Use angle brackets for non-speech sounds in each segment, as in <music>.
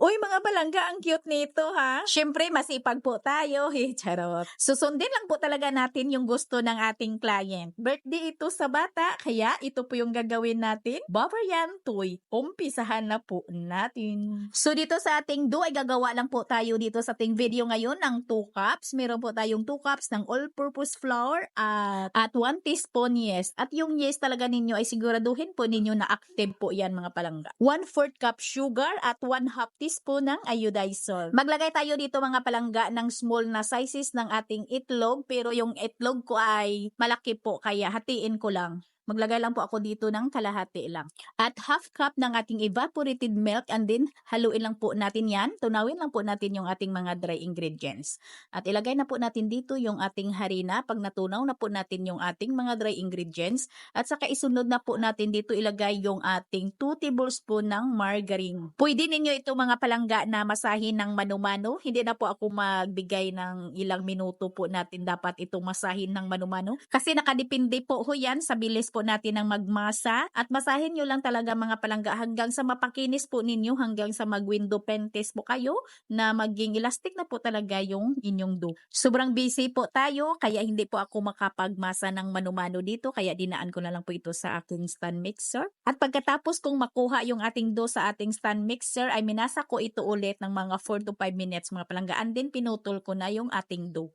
Uy, mga palangga, ang cute nito ha. Siyempre, masipag po tayo. He, <laughs> charot. Susundin lang po talaga natin yung gusto ng ating client. Birthday ito sa bata, kaya ito po yung gagawin natin. Bavarian Toy. Umpisahan na po natin. So, dito sa ating do ay gagawa lang po tayo dito sa ating video ngayon ng 2 cups. Meron po tayong 2 cups ng all-purpose flour at, at 1 teaspoon yes. At yung yes talaga ninyo ay siguraduhin po ninyo na active po yan mga palangga. 1 4 cup sugar at 1 half teaspoon ng iodized salt. Maglagay tayo dito mga palangga ng small na sizes ng ating itlog pero yung itlog ko ay malaki po kaya hatiin ko lang. Maglagay lang po ako dito ng kalahati lang. At half cup ng ating evaporated milk and then haluin lang po natin yan. Tunawin lang po natin yung ating mga dry ingredients. At ilagay na po natin dito yung ating harina. Pag natunaw na po natin yung ating mga dry ingredients. At saka isunod na po natin dito ilagay yung ating 2 tablespoon ng margarine. Pwede ninyo ito mga palangga na masahin ng manumano. Hindi na po ako magbigay ng ilang minuto po natin dapat itong masahin ng manumano. Kasi nakadepende po ho yan sa bilis po natin ng magmasa at masahin nyo lang talaga mga palangga hanggang sa mapakinis po ninyo hanggang sa mag-window pentes po kayo na maging elastic na po talaga yung inyong dough. Sobrang busy po tayo kaya hindi po ako makapagmasa ng manumano dito kaya dinaan ko na lang po ito sa aking stand mixer. At pagkatapos kong makuha yung ating dough sa ating stand mixer ay minasa ko ito ulit ng mga 4 to 5 minutes mga palangga and then pinutol ko na yung ating dough.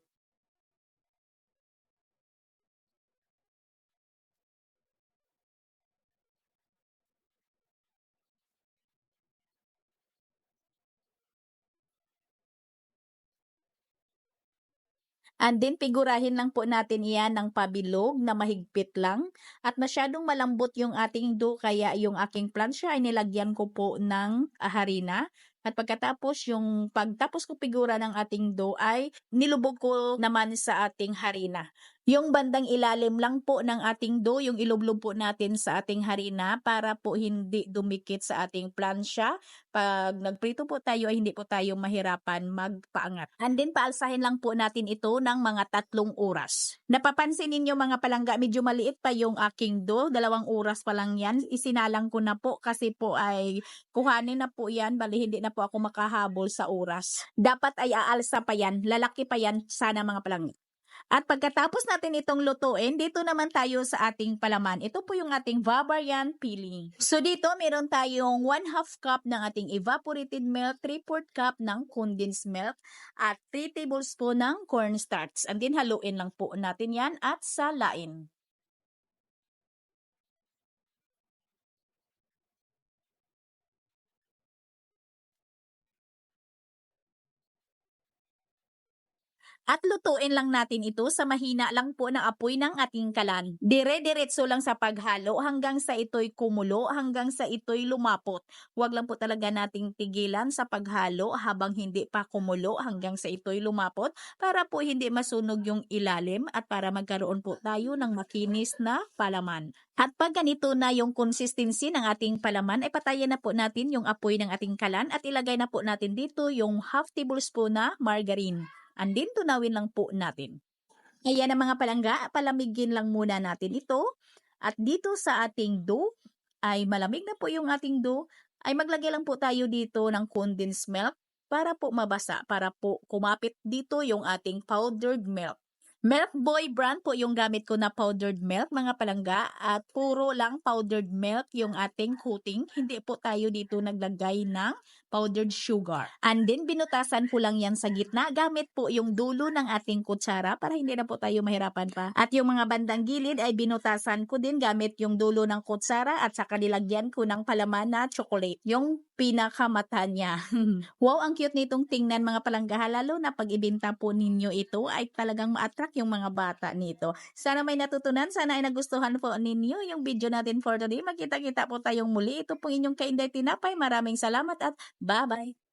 And then, figurahin lang po natin iyan ng pabilog na mahigpit lang. At masyadong malambot yung ating dough, kaya yung aking plancha ay nilagyan ko po ng ah, harina. At pagkatapos, yung pagtapos ko figura ng ating dough ay nilubog ko naman sa ating harina. Yung bandang ilalim lang po ng ating dough, yung ilublob po natin sa ating harina para po hindi dumikit sa ating plansya. Pag nagprito po tayo ay hindi po tayo mahirapan magpaangat. And then paalsahin lang po natin ito ng mga tatlong oras. Napapansin ninyo mga palangga, medyo maliit pa yung aking dough. Dalawang oras pa lang yan. Isinalang ko na po kasi po ay kuhanin na po yan. Bali hindi na po ako makahabol sa oras. Dapat ay aalsa pa yan. Lalaki pa yan sana mga palangga. At pagkatapos natin itong lutuin, dito naman tayo sa ating palaman. Ito po yung ating Bavarian peeling. So dito, meron tayong 1 half cup ng ating evaporated milk, 3 4 cup ng condensed milk, at 3 tablespoon ng cornstarch. And then haluin lang po natin yan at salain. At lutuin lang natin ito sa mahina lang po ng apoy ng ating kalan. Dire-diretso lang sa paghalo hanggang sa ito'y kumulo, hanggang sa ito'y lumapot. Huwag lang po talaga nating tigilan sa paghalo habang hindi pa kumulo hanggang sa ito'y lumapot para po hindi masunog yung ilalim at para magkaroon po tayo ng makinis na palaman. At pag ganito na yung consistency ng ating palaman, ay patayin na po natin yung apoy ng ating kalan at ilagay na po natin dito yung half tablespoon na margarine. And then, tunawin lang po natin. Ayan ang mga palangga, palamigin lang muna natin ito. At dito sa ating dough, ay malamig na po yung ating dough, ay maglagay lang po tayo dito ng condensed milk para po mabasa, para po kumapit dito yung ating powdered milk. Milk Boy brand po yung gamit ko na powdered milk, mga palangga. At puro lang powdered milk yung ating coating. Hindi po tayo dito naglagay ng powdered sugar. And then, binutasan ko lang yan sa gitna. Gamit po yung dulo ng ating kutsara para hindi na po tayo mahirapan pa. At yung mga bandang gilid ay binutasan ko din gamit yung dulo ng kutsara at saka nilagyan ko ng palaman na chocolate. Yung pinakamata niya. <laughs> wow, ang cute nitong tingnan mga palangga. Lalo na pag ibinta po ninyo ito ay talagang ma-attract yung mga bata nito. Sana may natutunan, sana ay nagustuhan po ninyo yung video natin for today. Magkita-kita po tayong muli. Ito po inyong Kainday Tinapay. Maraming salamat at bye-bye!